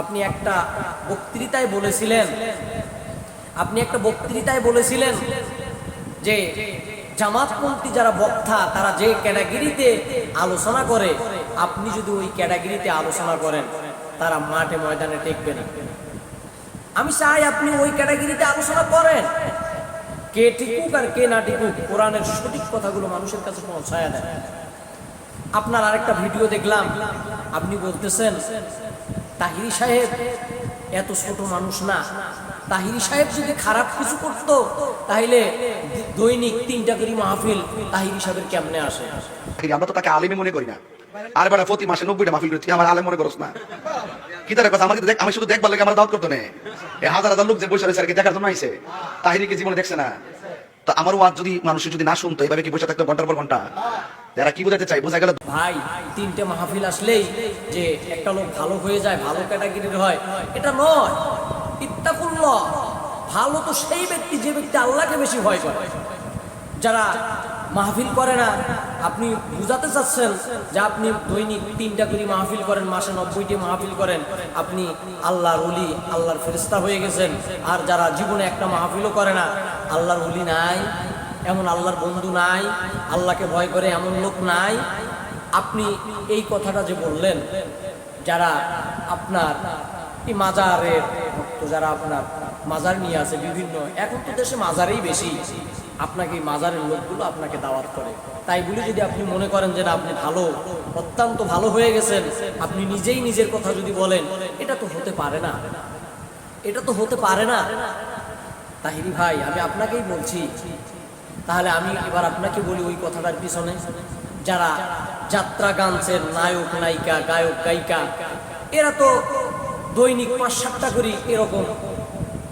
আপনি একটা বক্তৃতায় বলেছিলেন, আপনি একটা বক্তৃতায় বলেছিলেন যে জামাতপন্থী যারা বক্তা, তারা যে ক্যাটাগরিতে আলোচনা করে, আপনি যদি ওই ক্যাটাগরিতে আলোচনা করেন, তারা মাঠে ময়দানে টেকবে না। আমি চাই আপনি ওই ক্যাটাগরিতে আলোচনা করেন। কে টিকুক আর কে না টিকুক, কোরআনের সঠিক কথাগুলো মানুষের কাছে পৌঁছায় দেয় আপনার আরেকটা ভিডিও দেখলাম, আপনি বলতেছেন তাহিরি সাহেব, এত ছোট মানুষ না। তাহিরি সাহেব যদি খারাপ কিছু করতো, তাহলে দৈনিক তিনটা করে মাহফিল তাহিরি সাহেবের কেমনে আসে? আমরা তো তাকে আলিমই মনে করি না। আর প্রতি মাসে নব্বইটা মাহফিল করছি, আমার আলেম মনে করছ না। কি তার কথা? আমাকে আমি শুধু দেখবার লাগে আমার দাওয়াত করতো না। হাজার হাজার লোক যে বসে রয়েছে দেখার জন্য আইছে। তাহিরিকে জীবনে দেখছে না। তো আমার ওয়াজ যদি মানুষ যদি না শুনতো এইভাবে কি বসে থাকতো ঘণ্টার পর ঘণ্টা? যারা কি বোঝাতে চাই বোঝা গেল ভাই, তিনটে মাহফিল আসলেই যে একটা লোক ভালো হয়ে যায়, ভালো ক্যাটাগরির হয়, এটা নয়। ইত্তাকুল্লাহ, ভালো তো সেই ব্যক্তি, যে ব্যক্তি আল্লাহকে বেশি ভয় করে। যারা মাহফিল করে না, আপনি বুঝাতে চাচ্ছেন যে আপনি দৈনিক তিনটা করে মাহফিল করেন, মাসে নব্বইটি মাহফিল করেন, আপনি আল্লাহর উলি আল্লাহর ফেরিস্তা হয়ে গেছেন। আর যারা জীবনে একটা মাহফিলও করে না, আল্লাহর উলি নাই। এমন আল্লাহর বন্ধু নাই, আল্লাহকে ভয় করে এমন লোক নাই। আপনি এই কথাটা যে বললেন, যারা আপনার এই মাজারের ভক্ত, যারা আপনার মাজার নিয়ে আছে বিভিন্ন, এখন তো দেশে মাজারেই বেশি। আপনাকে এই মাজারের লোকগুলো আপনাকে দাওয়াত করে। তাই বলে যদি আপনি মনে করেন যে না, আপনি ভালো, অত্যন্ত ভালো হয়ে গেছেন, আপনি নিজেই নিজের কথা যদি বলেন, এটা তো হতে পারে না। এটা তো হতে পারে না। তাহিরি ভাই, আমি আপনাকেই বলছি তাহলে আমি এবার আপনাকে বলি ওই কথাটার পিছনে। যারা যাত্রা গানছেন নায়ক, নায়িকা, গায়ক, গায়িকা, এরা তো দৈনিক পাঁচ সাতটা করে এরকম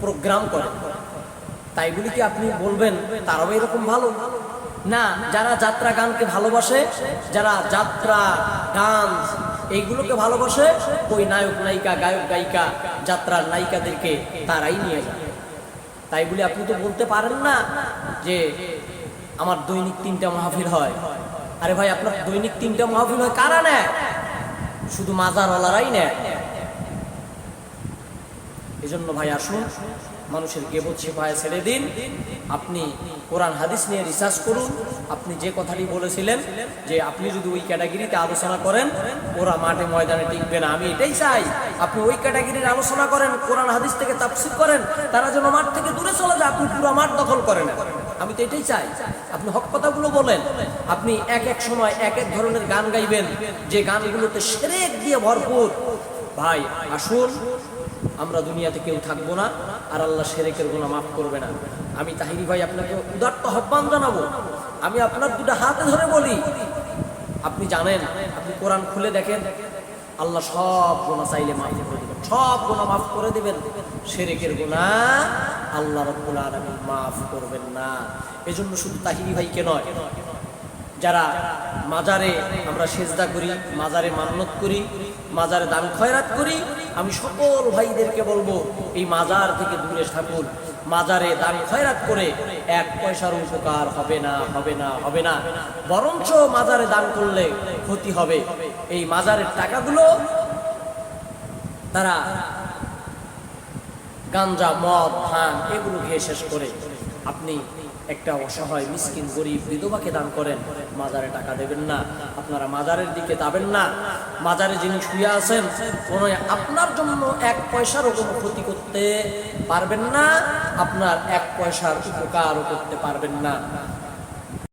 প্রোগ্রাম করে। তাই বলি কি আপনি বলবেন, তারাও এরকম ভালো? না, যারা যাত্রা গানকে ভালোবাসে, যারা যাত্রা গান এইগুলোকে ভালোবাসে, ওই নায়ক, নায়িকা, গায়ক, গায়িকা, যাত্রার নায়িকাদেরকে তারাই নিয়ে যায়। তাই বলে আপনি তো বলতে পারেন না যে আমার দৈনিক তিনটা মাহফিল হয়। আরে ভাই, আপনার দৈনিক তিনটা মাহফিল হয় কারা নেয়? শুধু মাজারওয়ালারাই নেয়। এজন্য ভাই আসুন। মানুষের গেবত ছেপায় ছেড়ে দিন। আপনি কোরআন, হাদিস নিয়ে রিসার্চ করুন। আপনি যে কথাটি বলেছিলেন যে আপনি যদি ওই ক্যাটাগরিতে আলোচনা করেন, ওরা মাঠে ময়দানে টিকবে না। আমি এটাই চাই, আপনি ওই ক্যাটাগরির আলোচনা করেন, কোরআন, হাদিস থেকে তাফসির করেন, তারা যেন মাঠ থেকে দূরে চলে যায়, আপনি পুরো মাঠ দখল করেন। আমি তো এটাই চাই, আপনি হক কথাগুলো বলেন। আপনি এক এক সময় এক এক ধরনের গান গাইবেন, যে গানগুলোতে সেরেক দিয়ে ভরপুর। ভাই, আসুন আমরা দুনিয়াতে কেউ থাকব না, আর আল্লাহ সেরেকের গুণা মাফ করবে না। আমি তাহিরি ভাই আপনাকে উদারত আহ্বান জানাব। আমি আপনার দুটো হাতে ধরে বলি, আপনি জানেন, আপনি কোরআন খুলে দেখেন, আল্লাহ সব গুণা চাইলে মাফ করে দেবেন, সব গুণা মাফ করে দেবেন। সেরেকের গুণা আল্লাহ রব্বুল আলমী মাফ করবেন না। এজন্য শুধু তাহিরি ভাইকে নয় যারা মাজারে আমরা সেজদা করি, মাজারে মান্নত করি, মাজারে দান খয়রাত করি, আমি সকল ভাইদেরকে বলব, এই মাজার থেকে দূরে থাকুন। মাজারে দান খয়রাত করে এক পয়সার উপকার হবে না হবে না হবে না। বরঞ্চ মাজারে দান করলে ক্ষতি হবে। এই মাজারের টাকাগুলো তারা গাঞ্জা, মদ ধান এগুলো খেয়ে শেষ করে। আপনি একটা অসহায় মিসকিন গরিব বিধবাকে দান করেন। মাজারে টাকা দেবেন না। আপনারা মাজারের দিকে যাবেন না। মাজারে যিনি শুয়ে আছেন কোন আপনার জন্য এক পয়সারও কোনো ক্ষতি করতে পারবেন না। আপনার এক পয়সার উপকারও করতে পারবেন না।